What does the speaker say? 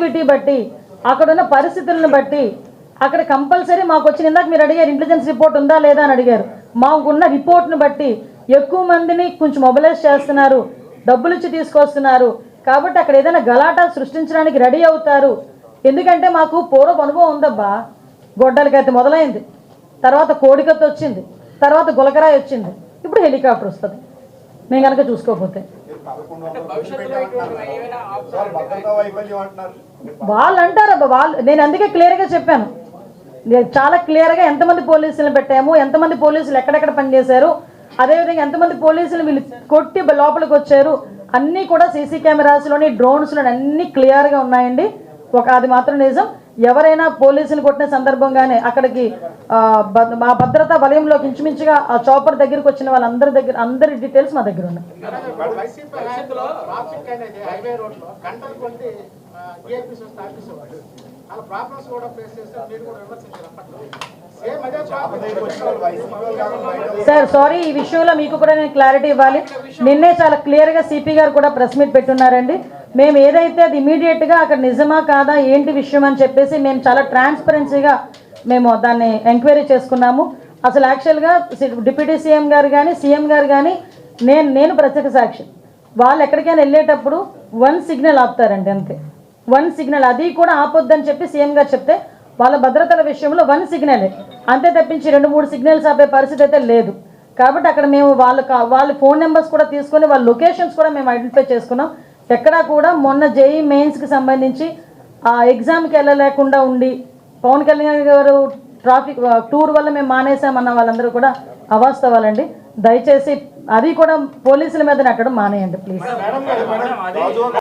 Activity బట్టి అక్కడ ఉన్న పరిస్థితులను బట్టి అక్కడ కంపల్సరీ మాకు వచ్చిన ఇందాక మీరు అడిగారు ఇంటెలిజెన్స్ రిపోర్ట్ ఉందా లేదా అని అడిగారు. మాకున్న రిపోర్ట్ను బట్టి ఎక్కువ మందిని కొంచెం మొబిలైజ్ చేస్తున్నారు డబ్బులు ఇచ్చి తీసుకొస్తున్నారు. కాబట్టి అక్కడ ఏదైనా గలాటా సృష్టించడానికి రెడీ అవుతారు. ఎందుకంటే మాకు పూర్వపు అనుభవం ఉందబ్బా. గొడ్డలకైతే మొదలైంది. తర్వాత కోడికత్తి వచ్చింది. తర్వాత గులకరాయి వచ్చింది. ఇప్పుడు హెలికాప్టర్ వస్తుంది. మేము కనుక చూసుకోకపోతే. వాళ్ళు అంటారు అబ్బా వాళ్ళు నేను అందుకే క్లియర్గా చెప్పాను. చాలా క్లియర్గా ఎంతమంది పోలీసులను పెట్టాము ఎంతమంది పోలీసులు ఎక్కడెక్కడ పనిచేశారు అదేవిధంగా ఎంతమంది పోలీసులు వీళ్ళు కొట్టి లోపలికి వచ్చారు అన్నీ కూడా సీసీ కెమెరాస్లోని డ్రోన్స్లోని అన్నీ క్లియర్గా ఉన్నాయండి. ఒక అది మాత్రం నిజం. ఎవరైనా పోలీసులు కొట్టిన సందర్భంగానే అక్కడికి మా భద్రతా వలయంలోకి ఇంచుమించుగా ఆ చాపర్ దగ్గరికి వచ్చిన వాళ్ళందరి దగ్గర అందరి డీటెయిల్స్ మా దగ్గర ఉన్నాయి. సార్ సారీ ఈ విషయంలో మీకు కూడా నేను క్లారిటీ ఇవ్వాలి. నిన్నే చాలా క్లియర్గా సిపి గారు కూడా ప్రెస్ మీట్ పెట్టున్నారండి. మేము ఏదైతే అది ఇమీడియట్గా అక్కడ నిజమా కాదా ఏంటి విషయం అని చెప్పేసి మేము చాలా ట్రాన్స్పరెన్సీగా మేము దాన్ని ఎంక్వైరీ చేసుకున్నాము. అసలు యాక్చువల్గా డిప్యూటీ సీఎం గారు కానీ సీఎం గారు కానీ నేను నేను ప్రత్యేక సాక్షి. వాళ్ళు ఎక్కడికైనా వెళ్ళేటప్పుడు వన్ సిగ్నల్ ఆపుతారండి అంతే. వన్ సిగ్నల్ అది కూడా ఆపొద్దని చెప్పి సీఎం గారు చెప్తే వాళ్ళ భద్రతల విషయంలో వన్ సిగ్నలే అంతే తప్పించి రెండు మూడు సిగ్నల్స్ ఆపే పరిస్థితి అయితే లేదు. కాబట్టి అక్కడ మేము వాళ్ళ కా- వాళ్ళ ఫోన్ నెంబర్స్ కూడా తీసుకొని వాళ్ళ లొకేషన్స్ కూడా మేము ఐడెంటిఫై చేసుకున్నాం. ఎక్కడా కూడా మొన్న జేఈ మెయిన్స్కి సంబంధించి ఆ ఎగ్జామ్కి వెళ్ళలేకుండా ఉండి పవన్ కళ్యాణ్ గారు ట్రాఫిక్ టూర్ వల్ల మేము మానేసామన్న వాళ్ళందరూ కూడా అవాస్తవాలండి. దయచేసి అది కూడా పోలీసుల మీద నెట్టడం మానేయండి ప్లీజ్.